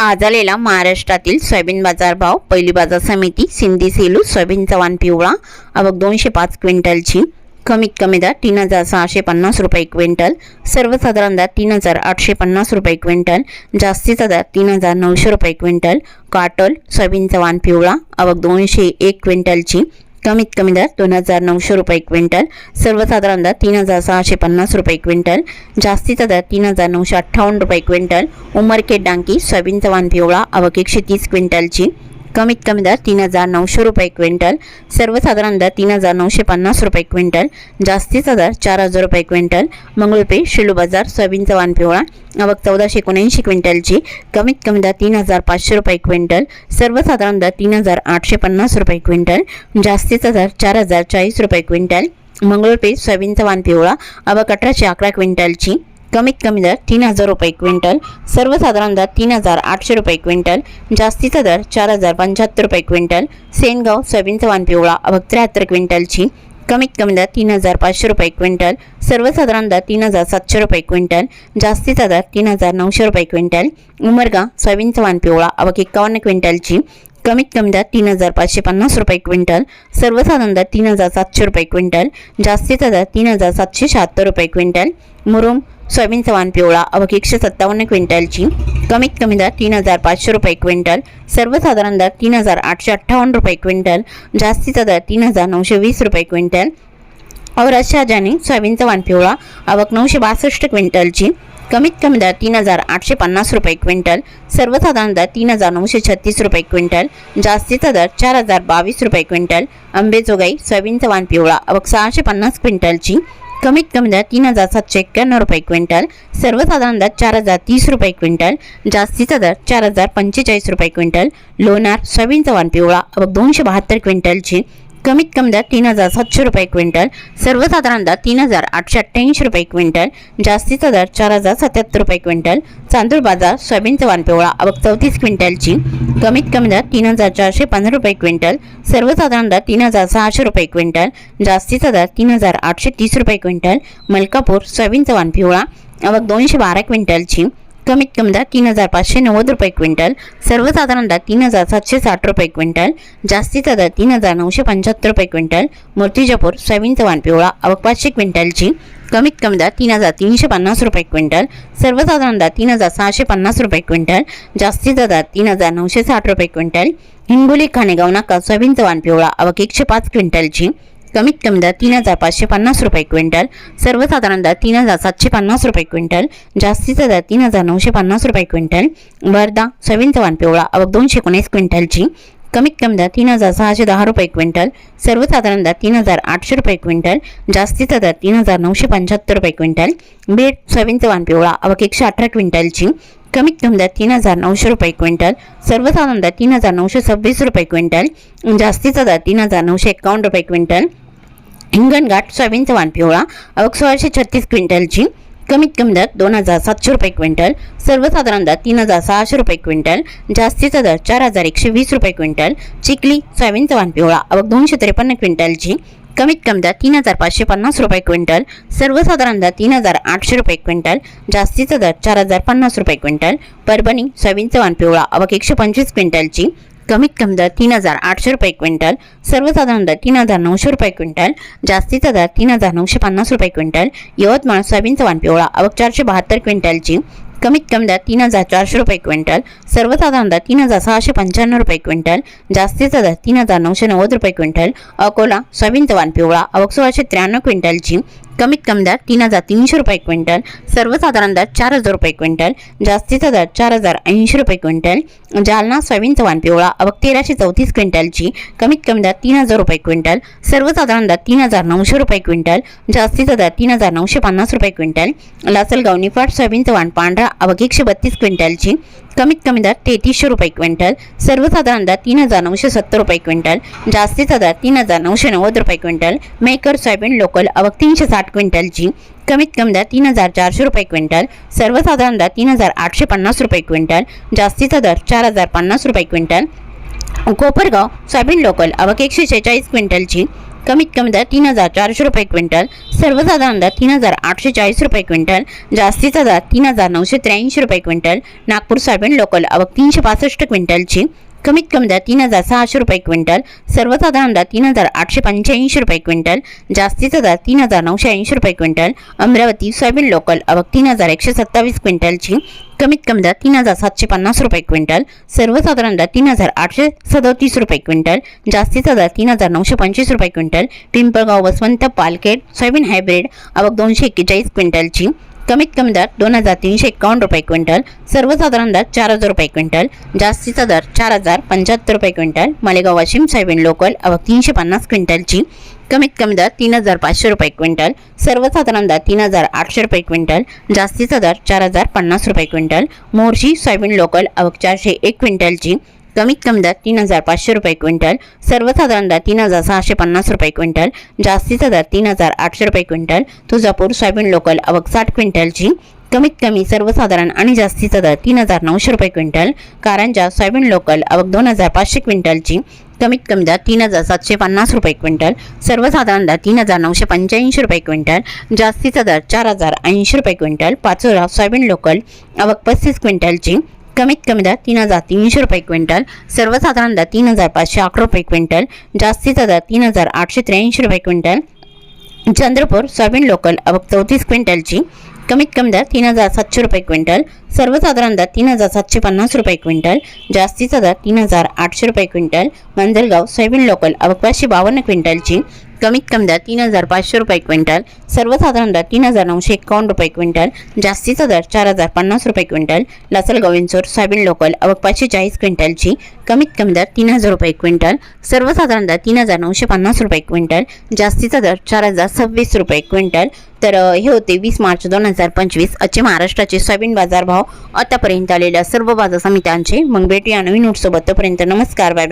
आज आलेला महाराष्ट्रातील सोयाबीन बाजार भाव पहिली बाजार समिती सिंधी सेलू सोयाबीन चव्हाण पिवळा अवघ दोनशे पाच क्विंटलची. कमीत कमी दर तीन हजार सहाशे पन्नास रुपये क्विंटल. सर्वसाधारण दर तीन हजार आठशे पन्नास रुपये क्विंटल. जास्तीचा दर तीन हजार नऊशे रुपये क्विंटल. काटोल सोयाबीन चव्हाण पिवळा अवघ दोनशे एक क्विंटलची. कमीत कमी दर दोन हजार नऊशे रुपये क्विंटल सर्वसाधारण दर तीन हजार सहाशे पन्नास रुपये क्विंटल जास्तीचा दर तीन हजार नऊशे अठ्ठावन्न रुपये क्विंटल उमरखेड डांकी सोयाबीन चव्हाण पिवळा आवक एकशे तीस क्विंटलची कमीत कमी दर तीन हजार नऊशे रुपये क्विंटल सर्वसाधारण दर तीन हजार नऊशे पन्नास रुपये क्विंटल जास्तीचा दर चार हजार रुपये क्विंटल मंगळूरपे शिलू बाजार सोयाबीनचा वाण पिवळा आवक चौदाशे एकोणऐंशी क्विंटलची कमीत कमी दर तीन हजार पाचशे रुपये क्विंटल सर्वसाधारण दर तीन हजार आठशे पन्नास रुपये क्विंटल जास्तीचा दर चार हजार चाळीस रुपये क्विंटल मंगळूरपे सोयाबीनचा वाण पिवळा आवक अठराशे अकरा क्विंटलची कमीत कमी दर तीन हजार रुपये क्विंटल सर्वसाधारण दर तीन हजार आठशे रुपये क्विंटल जास्तीचा दर चार हजार पंच्याहत्तर रुपये क्विंटल सेनगाव सोयाबीन चव्हाण पिवळा अभग त्र्याहत्तर क्विंटलची कमीत कमी दर तीन हजार पाचशे रुपये क्विंटल सर्वसाधारण दर तीन हजार सातशे रुपये क्विंटल जास्तीचा दर तीन हजार नऊशे रुपये क्विंटल उमरगा सोयाबीन चव्हाण पिवळा आवक एकावन्न क्विंटलची कमीत कमी दर तीन हजार पाचशे पन्नास रुपये क्विंटल सर्वसाधारण दर तीन हजार सातशे रुपये क्विंटल जास्तीचा दर तीन हजार सातशे शहात्तर रुपये क्विंटल मुरुम सोयाबीन चव्हाण पिवळा अवघ एकशे सत्तावन्न क्विंटलची कमीत कमी दर तीन हजार पाचशे रुपये क्विंटल सर्वसाधारण दर तीन हजार आठशे अठ्ठावन्न रुपये क्विंटल जास्तीचा दर तीन हजार नऊशे वीस रुपये क्विंटल. औरत शहाजानी सोयाबीन चव्हाण पिवळा आवक नऊशे बासष्ट क्विंटलची कमीत कमी दर तीन हजार आठशे पन्नास रुपये क्विंटल सर्वसाधारण दर तीन हजार नऊशे छत्तीस रुपये क्विंटल जास्तीचा दर चार हजार बावीस रुपये क्विंटल. आंबेजोगाई सोयाबीनचा वान पिवळा अवघ सहाशे पन्नास क्विंटलची कमीत कमी दर तीन हजार सातशे एक्क्याण्णव रुपये क्विंटल सर्वसाधारण दर चार हजार तीस रुपये क्विंटल जास्तीचा दर चार हजार पंचेचाळीस रुपये क्विंटल लोणार सोयाबीन चव्हाण पिवळा दोनशे बहात्तर क्विंटलची कमीत कमी दर तीन हजार सातशे रुपये क्विंटल सर्वसाधारण दर तीन हजार आठशे अठ्ठ्याऐंशी रुपये क्विंटल जास्तीचा दर चार हजार सत्याहत्तर रुपये क्विंटल चांदूर बाजार सोयाबीन चव्हाण पिवळा आवक चौतीस क्विंटलची कमीत कमी दर तीन हजार चारशे पंधरा रुपये क्विंटल सर्वसाधारण दर तीन हजार सहाशे रुपये क्विंटल जास्तीचा दर तीन हजार आठशे तीस रुपये क्विंटल मलकापूर सोयाबीन चव्हाण पिवळा आवक दोनशे बारा क्विंटलची कमीत कमी दर तीन हजार पाचशे नव्वद रुपये क्विंटल सर्वसाधारण दर तीन हजार सातशे साठ रुपये क्विंटल जास्तीचा दर तीन हजार नऊशे पंच्याहत्तर रुपये क्विंटल मूर्तिजापूर सोयाबीन चव्हाण पिवळा आवक पाचशे क्विंटलची कमीत कमी दर तीन हजार तीनशे पन्नास रुपये क्विंटल सर्वसाधारण दर तीन हजार सहाशे पन्नास रुपये क्विंटल जास्तीचा दर तीन हजार नऊशे साठ रुपये क्विंटल हिंगोली खाणेगाव नाका सोयाबीन चव्हाण पिवळा आवक एकशे पाच क्विंटलची कमीत कमी दर तीन हजार पाचशे पन्नास रुपये क्विंटल सर्वसाधारण दर तीन हजार सातशे पन्नास रुपये क्विंटल जास्तीचा दर तीन हजार नऊशे पन्नास रुपये क्विंटल वर्धा सोयाबीन चव्हाण पिवळा अवघ दोनशे एकोणीस क्विंटलची कमीत कमी दर तीन हजार सहाशे दहा रुपये क्विंटल सर्वसाधारण दर तीन हजार आठशे रुपये क्विंटल जास्तीचा दर तीन हजार नऊशे पंच्याहत्तर रुपये क्विंटल बीड सोयाबीन चव्हाण पिवळा अवघ एकशे अठरा क्विंटलची कमीत कमी दर तीन हजार नऊशे रुपये क्विंटल सर्वसाधारण दर तीन हजार नऊशे सव्वीस रुपये क्विंटल जास्तीचा दर तीन हजार नऊशे एकावन्न रुपये क्विंटल. हिंगणघाट सोयाबीनचा वाण पिवळा अवघ सोळाशे छत्तीस क्विंटलची कमीत कमी दर दोन हजार सातशे रुपये क्विंटल सर्वसाधारण दर तीन हजार सहाशे रुपये क्विंटल जास्तीचा दर चार हजार एकशे वीस रुपये क्विंटल चिखली सोयाबीनचा वाण पिवळा अवघ दोनशे त्रेपन्न क्विंटलची कमीत कमी दर तीन हजार पाचशे पन्नास रुपये क्विंटल सर्वसाधारण दर तीन हजार आठशे रुपये क्विंटल जास्तीचा दर चार हजार पन्नास रुपये क्विंटल परभणी सोयाबीन चव्हाण पिवळा अवघ एकशे पंचवीस क्विंटलची कमीत कमी दर तीन हजार आठशे रुपये क्विंटल सर्वसाधारण दर तीन हजार नऊशे रुपये क्विंटल जास्तीचा दर तीन हजार नऊशे पन्नास रुपये क्विंटल यवतमाळ सोयाबीन चव्हाण पिवळा अवघ चारशे बहात्तर क्विंटलची कमीत कमी दर तीन हजार चारशे रुपये क्विंटल सर्वसाधारण दर तीन हजार सहाशे पंच्याण्णव रुपये क्विंटल जास्तीचा दर तीन हजार नऊशे नव्वद रुपये क्विंटल अकोला सोयाबीन तवान पिवळा अवक सोळाशे त्र्याण्णव क्विंटलची कमीत कमी दर तीन हजार तीनशे रुपये क्विंटल सर्वसाधारण दर चार हजार रुपये क्विंटल जास्तीचा दर चार हजार ऐंशी रुपये क्विंटल जालना सोयाबीन चव्हाण पिवळा अवक तेराशे चौतीस क्विंटलची कमीत कमी दर तीन हजार रुपये क्विंटल सर्वसाधारण दर तीन हजार नऊशे रुपये क्विंटल जास्तीचा दर तीन हजार नऊशे पन्नास रुपये क्विंटल लासलगाव निफाड सोयाबीन चव्हाण पांढरा अवक एकशे बत्तीस क्विंटलची कमीत कमी दर तेहतीसशे रुपये क्विंटल सर्वसाधारण दर तीन हजार नऊशे सत्तर रुपये क्विंटल जास्तीचा दर तीन हजार नऊशे नव्वद रुपये क्विंटल मेकर सोयाबीन लोकल अवघ तीनशे साठ क्विंटलची कमीत कमी दर तीन हजार चारशे रुपये क्विंटल सर्वसाधारण दर तीन हजार आठशे पन्नास रुपये क्विंटल जास्तीचा दर चार हजार पन्नास रुपये क्विंटल कोपरगाव सोयाबीन लोकल अवक एकशे शेहेचाळीस क्विंटलची कमीत कमी दर तीन हजार चारशे रुपये क्विंटल सर्वसाधारण दर तीन हजार आठशे चाळीस रुपये क्विंटल जास्तीचा दर तीन हजार नऊशे त्र्याऐंशी रुपये क्विंटल नागपूर सोयाबीन लोकल आवक तीनशे पासष्ट क्विंटलची कमीत कमी दर तीन हजार सहाशे रुपये क्विंटल सर्वसाधारण दर तीन हजार आठशे पंच्याऐंशी रुपये क्विंटल जास्तीचा दर तीन हजार नऊशे ऐंशी रुपये क्विंटल अमरावती सोयाबीन लोकल अवक तीन हजार एकशे सत्तावीस क्विंटलची कमीत कमी दर तीन हजार सातशे पन्नास रुपये क्विंटल सर्वसाधारण दर तीन हजार आठशे सदतीस रुपये क्विंटल जास्तीचा दर तीन हजार नऊशे पंचवीस रुपये quintal Pimpalgaon Vasvant Palkhed soybean hybrid अवक दोनशे एक्केचाळीस क्विंटलची कमीत कमी दर दोन हजार तीनशे एकावन्न रुपये क्विंटल सर्वसाधारण दर चार हजार रुपये क्विंटल जास्तीचा दर चार हजार पंच्याहत्तर रुपये quintal Malegaon Washim soybean local अवक तीनशे पन्नास क्विंटलची. कमीत कमी दर तीन हजार पाचशे रुपये क्विंटल सर्वसाधारण दर तीन हजार आठशे रुपये क्विंटल जास्तीचा दर चार हजार पन्नास रुपये क्विंटल मोर्शी सोयाबीन लोकल अवक चारशे एक क्विंटलची. कमीत कमी दर तीन हजार पाचशे रुपये क्विंटल सर्वसाधारण दर तीन हजार सहाशे पन्नास रुपये क्विंटल जास्तीचा दर तीन हजार आठशे रुपये क्विंटल तुळजापूर सोयाबीन लोकल आवक साठ क्विंटलची कमीत कमी सर्वसाधारण आणि जास्तीचा दर तीन हजार नऊशे रुपये क्विंटल कारंजा सोयाबीन लोकल आवक दोन हजार पाचशे क्विंटलची कमीत कमी दर तीन हजार सातशे पन्नास रुपये क्विंटल सर्वसाधारण दर तीन हजार नऊशे पंच्याऐंशी रुपये क्विंटल जास्तीचा दर चार हजार ऐंशी रुपये क्विंटल पाचोरा सोयाबीन लोकल आवक पस्तीस क्विंटलची कमीत कमी दर तीन हजार तीनशे रुपये क्विंटल सर्वसाधारण दर तीन हजार पाचशे अकरा रुपये क्विंटल जास्तीचा दर तीन हजार आठशे त्र्याऐंशी रुपये क्विंटल. चंद्रपूर सोयाबीन लोकल अवक चौतीस क्विंटलची कमीत कमी दर तीन हजार सातशे रुपये क्विंटल सर्वसाधारण दर तीन हजार सातशे पन्नास रुपये क्विंटल जास्तीचा दर तीन हजार आठशे रुपये क्विंटल. मंजलगाव सोयाबीन लोकल अवक पाचशे बावन्न क्विंटलची कमीत कमी दर तीन हजार पाचशे रुपये क्विंटल सर्वसाधारण दर तीन हजार नऊशे एकावन्न रुपये क्विंटल जास्तीचा दर चार हजार पन्नास रुपये क्विंटल लासलगाव गोविंदचोर सोयाबीन लोकल अवक पाचशे चाळीस क्विंटलची कमीत कमी दर तीन हजार रुपये क्विंटल सर्वसाधारण दर तीन हजार नऊशे पन्नास रुपये क्विंटल जास्तीचा दर चार हजार सव्वीस रुपये क्विंटल. तर हे होते वीस मार्च दोन हजार पंचवीस आजचे महाराष्ट्राचे सोयाबीन बाजारभाव आतापर्यंत आलेल्या सर्व बाजार समित्यांचे मग भेटूया नवीन नोटसोबत तोपर्यंत नमस्कार बाय बाय.